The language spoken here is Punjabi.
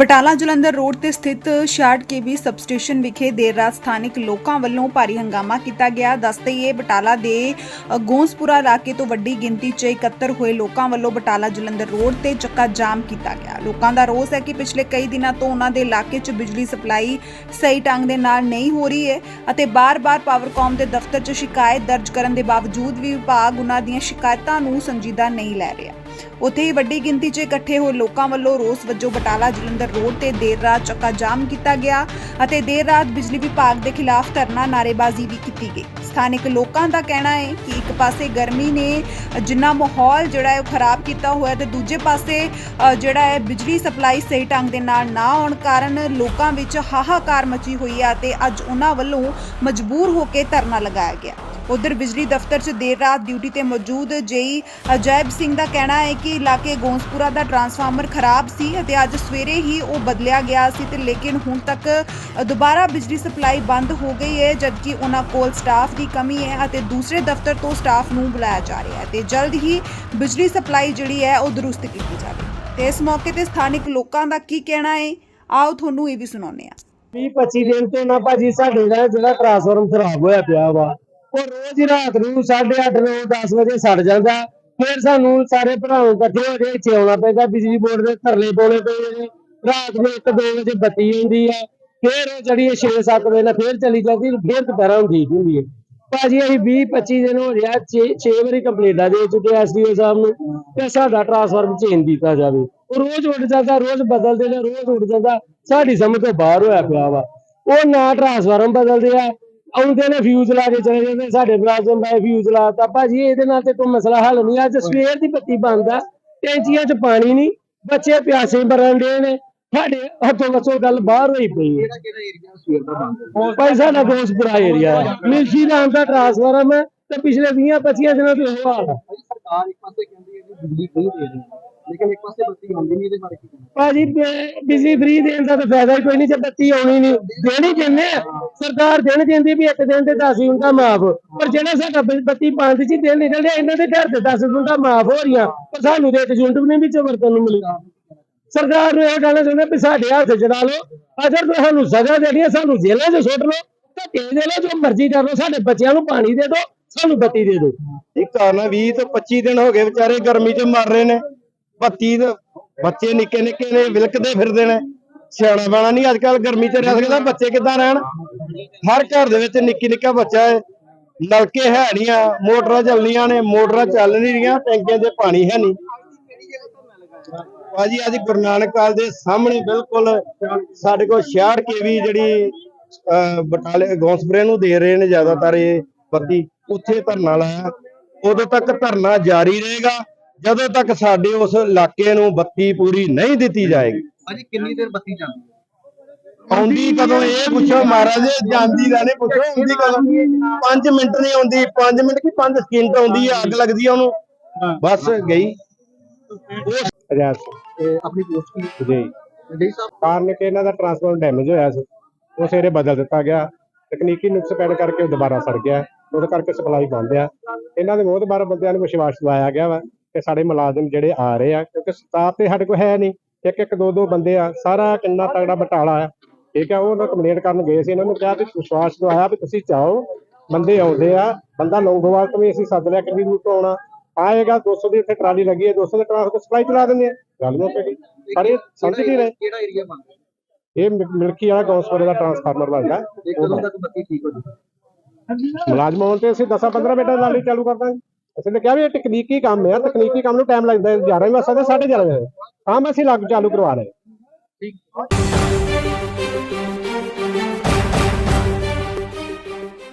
ਬਟਾਲਾ ਜਲੰਧਰ ਰੋਡ ਤੇ ਸਥਿਤ 66 ਕੇਵੀ ਸਬਸਟੇਸ਼ਨ ਵਿਖੇ ਦੇਰ ਰਾਤ ਸਥਾਨਕ ਲੋਕਾਂ ਵੱਲੋਂ ਭਾਰੀ ਹੰਗਾਮਾ ਕੀਤਾ ਗਿਆ। ਦੱਸਦੇ ਇਹ ਬਟਾਲਾ ਦੇ ਅ, ਗੋਂਸਪੁਰਾ ਇਲਾਕੇ ਤੋਂ ਵੱਡੀ ਗਿਣਤੀ 'ਚ ਇਕੱਤਰ ਹੋਏ ਲੋਕਾਂ ਵੱਲੋਂ ਬਟਾਲਾ ਜਲੰਧਰ ਰੋਡ ਤੇ ਚੱਕਾ ਜਾਮ ਕੀਤਾ ਗਿਆ। ਲੋਕਾਂ ਦਾ ਰੋਸ ਹੈ ਕਿ ਪਿਛਲੇ ਕਈ ਦਿਨਾਂ ਤੋਂ ਉਹਨਾਂ ਦੇ ਇਲਾਕੇ 'ਚ ਬਿਜਲੀ ਸਪਲਾਈ ਸਹੀ ਢੰਗ ਦੇ ਨਾਲ ਨਹੀਂ ਹੋ ਰਹੀ ਹੈ ਅਤੇ ਬਾਰ-ਬਾਰ ਪਾਵਰਕਾਮ ਦੇ ਦਫ਼ਤਰ 'ਚ ਸ਼ਿਕਾਇਤ ਦਰਜ ਕਰਨ ਦੇ ਬਾਵਜੂਦ ਵੀ ਵਿਭਾਗ ਉਹਨਾਂ ਦੀਆਂ ਸ਼ਿਕਾਇਤਾਂ ਨੂੰ ਸੰਜੀਦਾ ਨਹੀਂ ਲੈ ਰਿਹਾ। ਉੱਥੇ ਹੀ ਵੱਡੀ ਗਿਣਤੀ 'ਚ ਇਕੱਠੇ ਹੋਏ ਲੋਕਾਂ ਵੱਲੋਂ ਰੋਸ ਵਜੋਂ ਬਟਾਲਾ ਜਲੰਧਰ ਰੋਡ ਤੇ ਦੇਰ ਰਾਤ ਚੱਕਾ ਜਾਮ ਕੀਤਾ ਗਿਆ ਅਤੇ ਦੇਰ ਰਾਤ ਬਿਜਲੀ ਵਿਭਾਗ ਦੇ ਖਿਲਾਫ ਧਰਨਾ ਨਾਅਰੇਬਾਜ਼ੀ ਵੀ ਕੀਤੀ ਗਈ। ਸਥਾਨਕ ਲੋਕਾਂ ਦਾ ਕਹਿਣਾ ਹੈ ਕਿ ਇੱਕ ਪਾਸੇ ਗਰਮੀ ਨੇ ਜਿੰਨਾ ਮਾਹੌਲ ਜਿਹੜਾ ਹੈ ਉਹ ਖਰਾਬ ਕੀਤਾ ਹੋਇਆ ਤੇ ਦੂਜੇ ਪਾਸੇ ਜਿਹੜਾ ਹੈ ਬਿਜਲੀ ਸਪਲਾਈ ਸਹੀ ਢੰਗ ਦੇ ਨਾਲ ਨਾ ਆਉਣ ਕਾਰਨ ਲੋਕਾਂ ਵਿੱਚ ਹਾਹਾਕਾਰ ਮਚੀ ਹੋਈ ਹੈ ਤੇ ਅੱਜ ਉਹਨਾਂ ਵੱਲੋਂ ਮਜਬੂਰ ਹੋ ਕੇ ਧਰਨਾ ਲਗਾਇਆ ਗਿਆ। ਉਧਰ ਬਿਜਲੀ ਦਫ਼ਤਰ 'ਚ ਦੇਰ ਰਾਤ ਡਿਊਟੀ ਤੇ ਮੌਜੂਦ ਜੇਈ ਅਜੈਬ ਸਿੰਘ ਦਾ ਕਹਿਣਾ ਹੈ ਕਿ ਇਲਾਕੇ ਗੋਂਸਪੁਰਾ ਦਾ ਟਰਾਂਸਫਾਰਮਰ ਖਰਾਬ ਸੀ ਅਤੇ ਅੱਜ ਸਵੇਰੇ ਹੀ ਉਹ ਬਦਲਿਆ ਗਿਆ ਸੀ ਤੇ ਲੇਕਿਨ ਹੁਣ ਤੱਕ ਦੁਬਾਰਾ ਬਿਜਲੀ ਸਪਲਾਈ ਬੰਦ ਹੋ ਗਈ ਹੈ, ਜਦਕਿ ਉਹਨਾਂ ਕੋਲ ਸਟਾਫ ਦੀ ਕਮੀ ਹੈ ਅਤੇ ਦੂਸਰੇ ਦਫ਼ਤਰ ਤੋਂ ਸਟਾਫ ਨੂੰ ਬੁਲਾਇਆ ਜਾ ਰਿਹਾ ਹੈ ਤੇ ਜਲਦ ਹੀ ਬਿਜਲੀ ਸਪਲਾਈ ਜਿਹੜੀ ਹੈ ਉਹ ਦਰੁਸਤ ਕੀਤੀ ਜਾਵੇ। ਤੇ ਇਸ ਮੌਕੇ ਤੇ ਸਥਾਨਕ ਲੋਕਾਂ ਦਾ ਕੀ ਕਹਿਣਾ ਹੈ? ਆਓ ਤੁਹਾਨੂੰ ਇਹ ਵੀ ਸੁਣਾਉਂਦੇ ਆ 20 25 ਦਿਨ ਤੋਂ ਨਾ ਭਾਜੀ ਸਾਡੇ ਦਾ ਜਿਹੜਾ ਟਰਾਂਸਫਾਰਮ ਖਰਾਬ ਹੋਇਆ ਪਿਆ ਵਾ ਉਹ ਰੋਜ਼ ਰਾਤ ਨੂੰ 8:30 9 10 ਵਜੇ ਸੜ ਜਾਂਦਾ। ਫਿਰ ਸਾਨੂੰ ਸਾਰੇ ਭਰਾਵਾਂ ਇਕੱਠੇ ਹੋ ਕੇ ਇੱਥੇ ਆਉਣਾ ਪੈਂਦਾ, ਬਿਜਲੀ ਬੋਰਡ ਦੇ ਧਰਨੇ ਪਾਉਣੇ ਪੈਂਦੇ ਨੇ। ਰਾਤ ਨੂੰ 1 2 ਵਜੇ ਬੱਤੀ ਆਉਂਦੀ ਆ, ਫਿਰ ਉਹ ਜਿਹੜੀ 6 7 ਵਜੇ ਨਾਲ ਫਿਰ ਚਲੀ ਜਾਂਦੀ, ਫਿਰ ਦੁਪਹਿਰਾਂ ਨੂੰ ਠੀਕ ਹੁੰਦੀ ਹੈ ਭਾਜੀ, ਅਸੀਂ 20 25 ਦਿਨ ਹੋ ਰਿਹਾ 6 ਵਾਰੀ ਕੰਪਲੇਂਟਾਂ ਦੇ ਚੁੱਕੇ ਐਸਡੀਓ ਸਾਹਿਬ ਨੂੰ ਕਿ ਸਾਡਾ ਟਰਾਂਸਫਾਰਮ ਚੇਂਜ ਕੀਤਾ ਜਾਵੇ। ਉਹ ਰੋਜ਼ ਉੱਡ ਜਾਂਦਾ, ਰੋਜ਼ ਬਦਲਦੇ ਨੇ, ਰੋਜ਼ ਉੱਡ ਜਾਂਦਾ। ਸਾਡੀ ਸਮਝ ਤੋਂ ਬਾਹਰ ਹੋਇਆ ਪਿਆ ਵਾ। ਉਹ ਨਾ ਟਰਾਂਸਫਾਰਮ ਬਦਲਦੇ ਆ ਆਉਂਦੇ ਨੇ ਫਿਊਜ਼ ਲਾ ਕੇ ਚਲੇ ਜਾਂਦੇ ਸਾਡੇ ਮੁਲਾਜ਼ਮ ਬਾਏ ਫਿਊਜ਼ ਲਾਤਾ। ਭਾਜੀ ਇਹਦੇ ਨਾਲ ਤੇ ਕੋਈ ਮਸਲਾ ਹੱਲ ਨਹੀਂ। ਅੱਜ ਸਵੇਰ ਦੀ ਬੱਤੀ ਬੰਦ ਆ ਟੈਂਚੀਆਂ 'ਚ ਪਾਣੀ ਨਹੀਂ ਬੱਚੇ ਪਿਆਸੇ ਮਰਨ ਦੇ ਨੇ। ਸਾਡੇ ਹੱਥੋਂ ਵੱਸੋਂ ਗੱਲ ਬਾਹਰ ਹੋਈ ਪਈ ਹੈ। ਦਾ ਭਾਈ ਸਾਡਾ ਦੋਸਤਪੁਰਾ ਏਰੀਆ ਹੈ ਮਿਲਸ਼ੀ ਨਾਮ ਦਾ ਟਰਾਂਸਫਾਰਮ ਹੈ ਤੇ ਪਿਛਲੇ 20 25 ਦਿਨਾਂ ਤੋਂ ਇਹ ਹਾਲ ਹੈ ਸਰਕਾਰ ਇੱਕ ਪਾਸੇ ਕਹਿੰਦੀ ਹੈ ਕਿ ਬਿਜਲੀ ਫ੍ਰੀ ਦੇ ਰਹੀ ਹੈ ਲੇਕਿਨ ਇੱਕ ਪਾਸੇ ਬੱਤੀ ਆਉਂਦੀ ਨਹੀਂ ਇਹਦੇ ਬਾਰੇ ਕੀ ਭਾਜੀ ਬਿਜਲੀ ਫ੍ਰੀ ਦੇਣ ਦਾ ਤਾਂ ਫਾਇਦਾ ਹੀ ਕੋਈ ਨਹੀਂ ਜੇ ਬੱਤੀ ਆਉਣੀ ਨਹੀਂ। ਦੇਣੀ ਕਿੰਨੇ ਆ ਸਰਕਾਰ ਦੇਣ ਦਿੰਦੀ ਵੀ ਇੱਕ ਦਿਨ ਤੇ 10 ਯੂਨਿਟਾਂ ਮਾਫ। ਪਰ ਜਿਹੜਾ ਸਾਡਾ ਬ- ਬੱਤੀ ਪੰਜ ਦਿਨ ਨਿਕਲ ਰਿਹਾ ਇਹਨਾਂ ਦੇ ਘਰ ਤੇ 10 ਯੂਨਿਟਾਂ ਮਾਫ ਹੋ ਰਹੀਆਂ। ਪਰ ਸਾਨੂੰ ਤੇ ਇੱਕ ਯੂਨਿਟ ਵੀ ਨਹੀਂ ਵਿੱਚੋਂ ਵਰਤਨ ਨੂੰ ਮਿਲੀ ਸਰਕਾਰ ਨੂੰ ਇਹ ਕਹਿਣਾ ਚਾਹੁੰਦਾ ਵੀ ਸਾਡੇ ਹੱਥ ਚੜਾ ਲਓ। ਅਗਰ ਤੁਸੀਂ ਸਜ਼ਾ ਦੇਣੀ ਹੈ, ਸਾਨੂੰ ਜੇਲ੍ਹਾਂ 'ਚ ਸੁੱਟ ਲਓ। ਧੱਕੇ ਦੇ ਲਓ ਜੋ ਮਰਜ਼ੀ ਕਰ ਲਓ, ਸਾਡੇ ਬੱਚਿਆਂ ਨੂੰ ਪਾਣੀ ਦੇ ਦਿਓ, ਸਾਨੂੰ ਬੱਤੀ ਦੇ ਦਿਓ। ਇਹ ਕਾਰਨ 20 ਤੋਂ 25 ਦਿਨ ਹੋ ਗਏ ਵਿਚਾਰੇ ਗਰਮੀ 'ਚ ਮਰ ਰਹੇ ਨੇ। ਬੱਤੀ ਬੱਚੇ ਨਿੱਕੇ ਨਿੱਕੇ ਨੇ, ਵਿਲਕਦੇ ਫਿਰਦੇ ਨੇ। ਸਿਆਣਾ ਬਾਣਾ ਨਹੀਂ ਅੱਜ ਕੱਲ ਗਰਮੀ 'ਚ ਰਹਿ ਸਕਦਾ, ਬੱਚੇ ਕਿੱਦਾਂ ਰਹਿਣ? ਹਰ ਘਰ ਦੇ ਵਿੱਚ ਨਿੱਕੀ ਨਿੱਕਾ ਬੱਚਾ ਹੈ। ਨਲਕੇ ਹੈ ਨਹੀਂ ਆ ਮੋਟਰਾਂ ਚੱਲਣੀਆਂ ਨੇ ਮੋਟਰਾਂ ਚੱਲ ਨਹੀਂ ਰਹੀਆਂ ਟੈਂਕੀਆਂ 'ਚ ਪਾਣੀ ਹੈ ਨਹੀਂ। ਭਾਜੀ ਅੱਜ ਗੁਰੂ ਨਾਨਕ ਕਾਲ ਦੇ ਸਾਹਮਣੇ ਬਿਲਕੁਲ ਸਾਡੇ ਕੋਲ 66 ਕੇਵੀ ਜਿਹੜੀ ਅਹ, ਬਟਾਲੇ ਗੌਂਸਪਰੇ ਨੂੰ ਦੇ ਰਹੇ ਨੇ ਜ਼ਿਆਦਾਤਰ ਇਹ ਬੱਤੀ ਉੱਥੇ ਧਰਨਾ ਲਾਇਆ। ਉਦੋਂ ਤੱਕ ਧਰਨਾ ਜਾਰੀ ਰਹੇਗਾ ਜਦੋਂ ਤੱਕ ਸਾਡੇ ਉਸ ਇਲਾਕੇ ਨੂੰ ਬੱਤੀ ਪੂਰੀ ਨਹੀਂ ਦਿੱਤੀ ਜਾਏਗੀ। ਭਾਜੀ ਕਿੰਨੀ ਦੇਰ ਬੱਤੀ ਜਾਂਦੀ ਆਉਂਦੀ ਕਦੋਂ? ਇਹ ਪੁੱਛੋ ਮਹਾਰਾਜ ਜਾਂਦੀ ਦਾ ਨਹੀਂ ਪੁੱਛੋ ਆਉਂਦੀ ਕਦੋਂ? 5 ਮਿੰਟ ਨਹੀਂ ਆਉਂਦੀ 5 ਮਿੰਟ ਕੀ 5 ਸਕਿੰਟ ਆਉਂਦੀ ਆ ਅੱਗ ਲੱਗਦੀ ਆ ਉਹਨੂੰ? ਬਸ ਗਈ। ਤੇ ਆਪਣੀ ਪੋਸਟ ਕੀ ਜੀ। ਜੀ ਸਾਹਿਬ। ਕਾਰਨ ਕਿ ਇਹਨਾਂ ਦਾ ਟਰਾਂਸਫਾਰਮਰ ਡੈਮੇਜ ਹੋਇਆ ਸੀ। ਉਹ ਸਵੇਰੇ ਬਦਲ ਦਿੱਤਾ ਗਿਆ। ਤਕਨੀਕੀ ਨੁਕਸ ਪੈਣ ਕਰਕੇ ਉਹ ਦੁਬਾਰਾ ਸੜ ਗਿਆ। ਉਹਦੇ ਕਰਕੇ ਸਪਲਾਈ ਬੰਦ ਆ। ਇਹਨਾਂ ਦੇ ਬਹੁਤ ਬਾਰ ਬੰਦਿਆਂ ਨੂੰ ਵਿਸ਼ਵਾਸ ਦਿਵਾਇਆ ਗਿਆ ਵਾ ਕਿ ਸਾਡੇ ਮੁਲਾਜ਼ਮ ਜਿਹੜੇ ਆ ਰਹੇ ਆ ਕਿਉਂਕਿ ਸਟਾਫ ਤੇ ਸਾਡੇ ਕੋਲ ਹੈ ਨਹੀਂ। ਇੱਕ ਇੱਕ ਦੋ ਦੋ ਬੰਦੇ ਆ। ਸਾਰਾ ਕਿੰਨਾ ਤਗੜਾ ਬਟਾਲਾ ਆ। ਠੀਕ ਆ ਉਹ ਉਹਨਾਂ ਕੰਪਲੇਂਟ ਕਰਨ ਗਏ ਸੀ ਇਹਨਾਂ ਨੂੰ ਕਿਹਾ ਵੀ ਵਿਸ਼ਵਾਸ ਦਵਾਇਆ ਵੀ ਤੁਸੀਂ ਚਾਹੋ ਬੰਦੇ ਆਉਂਦੇ ਆ ਬੰਦਾ ਲੌਂਗੋਵਾਲ ਤੋਂ ਵੀ ਅਸੀਂ ਸੱਦ ਲਿਆ ਦੂਰ ਤੋਂ ਆਉਣਾ। ਆਏਗਾ 200 ਦੀ ਉੱਥੇ ਟਰਾਲੀ ਲੱਗੀ ਹੈ 200 ਦੇ ਟਰਾਂਸਪੋਰਟ ਸਪਲਾਈ ਚਲਾ ਦਿੰਦੇ ਆ। ਗੱਲ ਮੁੱਕ ਗਈ ਪਰ ਇਹ ਸਮਝ ਨਹੀਂ ਰਹੇ। ਕਿਹੜਾ ਏਰੀਆ ਹੈ ਇਹ ਮਿਲਕੀ ਵਾਲਾ ਗੌਸਪੁਰ ਦਾ ਟਰਾਂਸਫਾਰਮਰ ਇਹ ਕਦੋਂ ਤੱਕ ਬੱਤੀ ਠੀਕ ਹੋ ਜਾਊਗੀ ਮੁਲਾਜ਼ਮ ਆਉਣ ਤੇ ਅਸੀਂ 10 15 ਮਿੰਟਾਂ ਨਾਲ ਹੀ ਚਾਲੂ ਕਰ ਦਾਂਗੇ। ਅਸੀਂ ਨੇ ਕਿਹਾ ਵੀ ਇਹ ਤਕਨੀਕੀ ਕੰਮ ਹੈ ਤਕਨੀਕੀ ਕੰਮ ਨੂੰ ਟਾਈਮ ਲੱਗਦਾ ਹੈ। 11 ਵਜੇ ਸਕਦੇ 11:30 ਵਜੇ। ਕੰਮ ਅਸੀਂ ਲੱਗ ਚਾਲੂ ਕਰਵਾ ਰਹੇ ਠੀਕ।